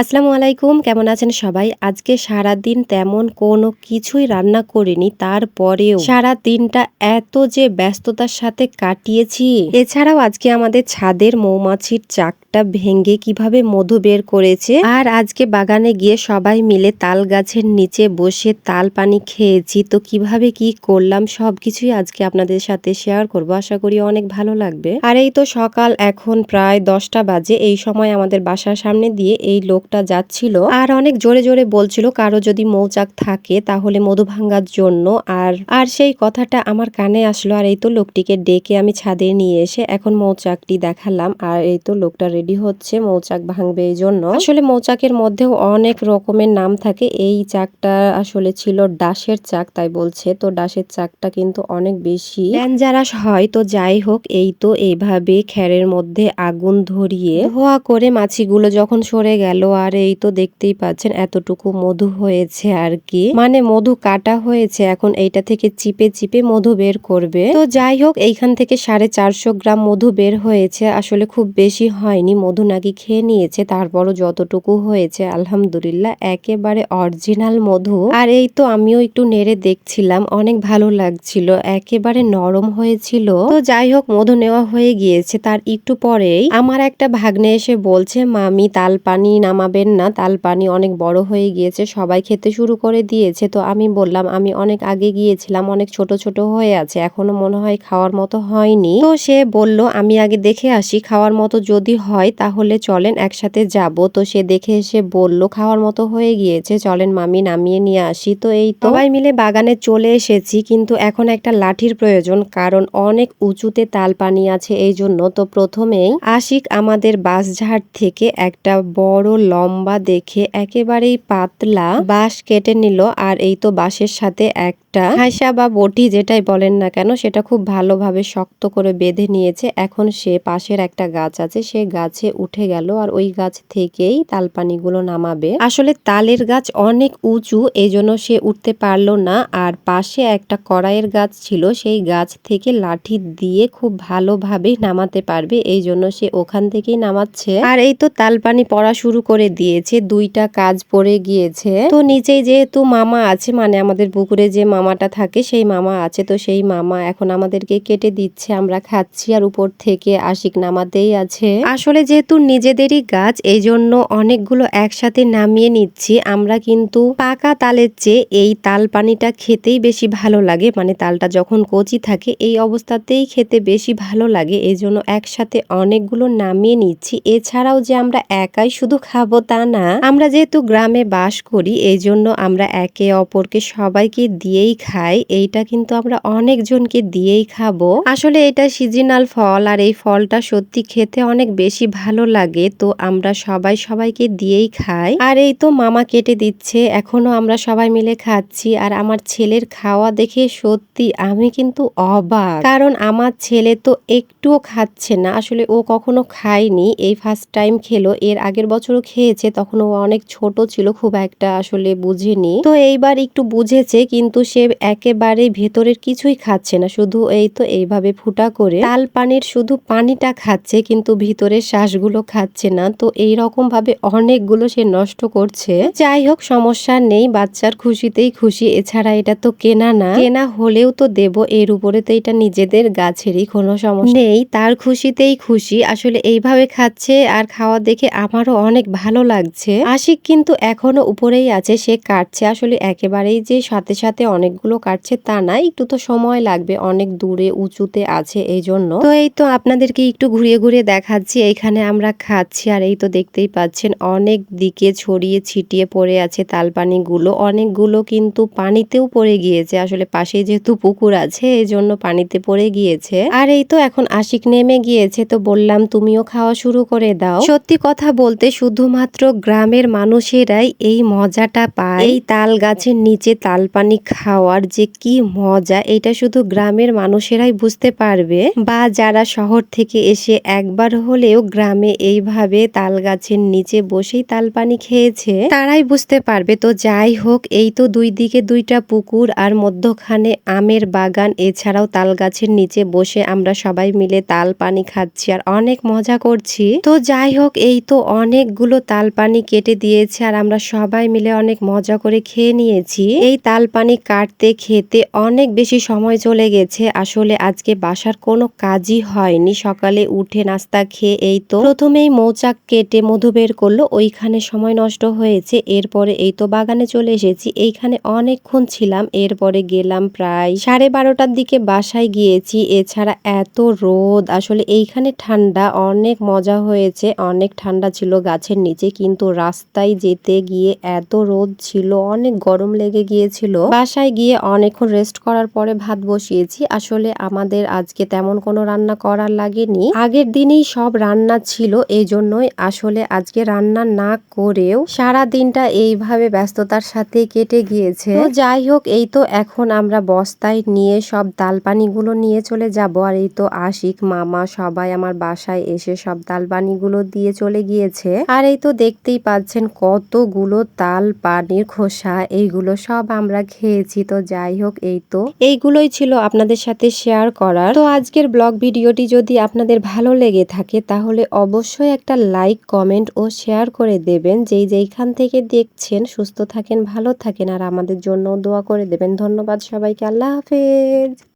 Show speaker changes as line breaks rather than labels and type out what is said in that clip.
আসসালামু আলাইকুম, কেমন আছেন সবাই? আজকে সারা দিন তেমন কোনো কিছুই রান্না করিনি, তারপরেও সারা দিনটা এত যে ব্যস্ততার সাথে কাটিয়েছি। এছাড়াও আজকে আমাদের ছাদের মৌমাছির চাকটা ভেঙে কীভাবে মধু বের করেছে, আর আজকে বাগানে গিয়ে সবাই মিলে তাল গাছের নিচে বসে তাল পানি খেয়েছি, তো কীভাবে কি করলাম সবকিছুই আজকে আপনাদের সাথে শেয়ার করব, আশা করি অনেক ভালো লাগবে। আর এই তো সকাল, এখন প্রায় দশটা বাজে, এই সময় আমাদের বাসার সামনে দিয়ে এই লোকটা যাচ্ছিল। আর অনেক জোরে জোরে বলছিল, কারও যদি মৌচাক থাকে, তাহলে মধু ভাঙ্গার জন্য। আর আর সেই কথাটা আমার কানে আসলো, আর এই তো লোকটিকে ডেকে আমি ছাদে নিয়ে এসে এখন মৌচাকটি দেখালাম, আর এই তো লোকটা রেডি হচ্ছে, মৌচাক ভাঙবে এই জন্য। আসলে মৌচাকের মধ্যেও অনেক রকমের নাম থাকে। এই চাকটা আসলে ছিল ডাসের চাক, তাই বলছে। তো ডাসের চাকটা কিন্তু অনেক বেশি ডেঞ্জারাস হয়। তো যাই হোক, এই তো এইভাবে খ্যারের মধ্যে আগুন ধরিয়ে ধোয়া করে মাছিগুলো যখন সরে গেল আর এই তো দেখতেই পাচ্ছেন এতটুকু মধু হয়েছে আর কি। মানে মধু কাটা হয়েছে, এখন এইটা থেকে চিপে চিপে মধু বের করবে। তো যাই হোক, এইখান থেকে সাড়ে চারশো গ্রাম মধু বের হয়েছে। আসলে খুব বেশি হয়নি, মধু নাকি খেয়ে নিয়েছে, তারপরও যতটুকু হয়েছে, আলহামদুলিল্লাহ, একেবারে অরিজিনাল মধু। আর এই তো আমিও একটু নেড়ে দেখছিলাম, অনেক ভালো লাগছিল, একেবারে নরম হয়েছিল। তো যাই হোক, মধু নেওয়া হয়ে গিয়েছে, তার একটু পরেই আমার একটা ভাগ্নে এসে বলছে, মামি, তাল পানি নামাবেন না, তাল পানি অনেক বড় হয়ে গিয়েছে, সবাই খেতে শুরু করে দিয়েছে। তো আমি বললাম, আমি অনেক আগে গিয়েছিলাম, অনেক ছোট ছোট হয়ে আছে, এখনও মনে হয় খাওয়ার মতো হয়নি। তো সে বলল, আমি আগে দেখে আসি, খাওয়ার মতো যদি হয় তাহলে চলেন একসাথে যাব। তো সে দেখে এসে বলল, খাওয়ার মতো হয়ে গিয়েছে, চলেন মামি নামিয়ে নিয়ে আসি। তো এই সবাই মিলে বাগানে চলে এসেছি, কিন্তু এখন একটা লাঠির প্রয়োজন, কারণ অনেক উঁচুতে তাল পানি আছে এই জন্য তো প্রথমেই আশিক আমাদের বাঁশঝাড় থেকে একটা বড় লম্বা দেখে একেবারেই পাতলা বাঁশ কেটে নিল, আর এই তো বাঁশের সাথে একটা হাসা বা বটি যেটাই বলেন না কেন, সেটা খুব ভালোভাবে শক্ত করে বেঁধে নিয়েছে। এখন সে পাশের একটা গাছ আছে, সে গাছে উঠে গেল, আর ওই গাছ থেকেই তালপানিগুলো নামাবে। আসলে তালের গাছ অনেক উঁচু এই সে উঠতে পারল না, আর পাশে একটা কড়াইয়ের গাছ ছিল, সেই গাছ থেকে লাঠি দিয়ে খুব ভালোভাবে নামাতে পারবে এই জন্য সে ওখান থেকেই নামাচ্ছে। আর এই তো তালপানি পড়া শুরু করে দিয়েছে, দুইটা কাজ পড়ে গিয়েছে। তো নিচেই যেহেতু মামা আছে মানে আমাদের পুকুরে যে মামাটা থাকে, সেই মামা আছে, তো সেই মামা এখন আমাদেরকে কেটে দিচ্ছে, আমরা খাচ্ছি আর উপর থেকে আশিক নামাতেই আছে। আসলে যেহেতু নিজেদেরই গাছ এই জন্য অনেকগুলো একসাথে নামিয়ে নিচ্ছি। আমরা কিন্তু পাকা তালের চেয়ে এই তাল পানিটা খেতেই বেশি ভালো লাগে মানে তালটা যখন কচি থাকে, এই অবস্থাতেই খেতে বেশি ভালো লাগে। এই জন্য একসাথে অনেকগুলো নামিয়ে নিচ্ছি। এছাড়াও যে আমরা একাই শুধু খাব তা না। আমরা যেহেতু গ্রামে বাস করি এই জন্য আমরা একে অপরকে সবাইকে দিয়েই খাই। এইটা কিন্তু আমরা অনেকজনকে দিয়েই খাব। আসলে এটা সিজনাল ফল, আর এই ফলটা সত্যি খেতে অনেক বেশি ভালো লাগে। তো আমরা সবাই সবাইকে দিয়েই খাই। আর এই তো মামা কেটে দিচ্ছে, এখনও আমরা সবাই মিলে খাচ্ছি। আর আমার ছেলের খাওয়া দেখে সত্যি আমি কিন্তু অবাক। কারণ আমার ছেলে তো একটুও খাচ্ছে না। আসলে ও কখনো খায়নি। এই ফার্স্ট টাইম খেলো। এর আগের বছরও খেয়েছে তখন ও অনেক ছোট ছিল, খুব একটা আসলে বুঝেনি। তো এইবার একটু বুঝেছে, কিন্তু সে একেবারে ভেতরের কিছুই খাচ্ছে না, শুধু এই তো এইভাবে ফুটা করে। তাল পানির শুধু পানিটা খাচ্ছে, কিন্তু ভিতরের শ্বাসগুলো খাচ্ছে না। তো এই রকম ভাবে অনেকগুলো সে নষ্ট করছে। যাই হোক, সমস্যা নেই, বাচ্চার খুশিতেই খুশি, এছাড়া এটা তো কেনা না। কেনা হলেও তো দেব, এর উপরে তো এটা নিজেদের গাছেরই কোনো সমস্যা নেই। তার খুশিতেই খুশি, আসলে এইভাবে খাচ্ছে, আর খাওয়া দেখে আমারও অনেক ভালো লাগছে। আশিক কিন্তু এখনও উপরেই আছে, সে কাটছে। আসলে একেবারেই যে সাথে সাথে অনেকগুলো কাটছে তা না, একটু তো সময় লাগবে, অনেক দূরে, উঁচুতে আছে এই জন্য তো এই তো আপনাদেরকে একটু ঘুরিয়ে ঘুরিয়ে দেখাচ্ছি, এইখানে আমরা খাচ্ছি আর এই তো দেখতেই পাচ্ছেন অনেক দিকে ছড়িয়ে ছিটিয়ে পড়ে আছে তালপানি গুলো অনেকগুলো কিন্তু পানিতেও পড়ে গিয়েছে, আসলে পাশে যেহেতু পুকুর আছে এই জন্য পানিতে পড়ে গিয়েছে। আর এই তো এখন আশিক নেমে গিয়েছে, তো বললাম তুমিও খাওয়া শুরু করে দাও। সত্যি কথা বলতে শুধুমাত্র গ্রামের মানুষেরাই এই মজাটা পায়। এই তাল গাছের নিচে তাল পানি খাওয়ার যে কি মজা, এটা শুধু গ্রামের মানুষেরাই বুঝতে পারবে। বা যারা শহর থেকে এসে একবার হলেও গ্রামে এইভাবে তাল গাছের নিচে বসেই তাল পানি খেয়েছে, তারাই বুঝতে পারবে। তো যাই হোক, এই তো দুই দিকে দুইটা পুকুর আর মধ্যখানে আমের বাগান, এছাড়াও তাল গাছের নিচে বসে আমরা সবাই মিলে তাল পানি খাচ্ছি আর অনেক মজা করছি। তো যাই হোক, এই তো অনেকগুলো তাল পানি কেটে দিয়েছে আর আমরা সবাই মিলে অনেক মজা করে খেয়ে নিয়েছি। এই তাল পানি কাটতে, খেতে অনেক বেশি সময় চলে গেছে। আসলে আজকে বাসার কোনো কাজই হয়নি। সকালে উঠে নাস্তা খেয়ে এই তো প্রথমেই মৌচাক কেটে মধু বের করল। ওইখানে সময় নষ্ট হয়েছে। এরপরে এই তো বাগানে চলে এসেছি। এইখানে অনেকক্ষণ ছিলাম। এরপরে গেলাম প্রায় সাড়ে বারোটার দিকে বাসায় গিয়েছি। এছাড়া এত রোদ। আসলে এইখানে ঠান্ডা, অনেক মজা হয়েছে। অনেক ঠান্ডা ছিল গাছের নিচে কিন্তু রাস্তায় যেতে গিয়ে এত রোদ ছিল, অনেক গরম লেগে গিয়েছিল। বাসায় গিয়ে অনেকক্ষণ রেস্ট করার পরে ভাত বসিয়েছি। আসলে আমাদের আজকে তেমন কোনো রান্না করার লাগেনি। আগের দিনেই সব রান্না ছিল, এই জন্যই আসলে আজকে রান্না না করেও সারা দিনটা এইভাবে ব্যস্ততার সাথে কেটে গিয়েছে। তো যাই হোক, এই তো এখন আমরা বস্তায় নিয়ে সব তালপানিগুলো নিয়ে চলে যাব। আর এই তো আশিক, মামা সবাই আমার বাসায় এসে সব তালপানিগুলো দিয়ে চলে গিয়েছে। আর এই তো দেখতেই পাচ্ছেন কতগুলো তাল, পানির খোসা, এইগুলো সব আমরা খেয়েছি। তো যাই হোক, এই তো। এইগুলোই ছিল আপনাদের সাথে শেয়ার করার। তো আজকের ব্লগ ভিডিওটি যদি আপনাদের ভালো লেগে থাকে, তাহলে অবশ্যই একটা লাইক, কমেন্ট ও শেয়ার করে দেবেন। যেই যেইখান থেকে দেখছেন, সুস্থ থাকেন, ভালো থাকেন, আর আমাদের জন্য দোয়া করে দেবেন। ধন্যবাদ সবাইকে। আল্লাহ হাফেজ।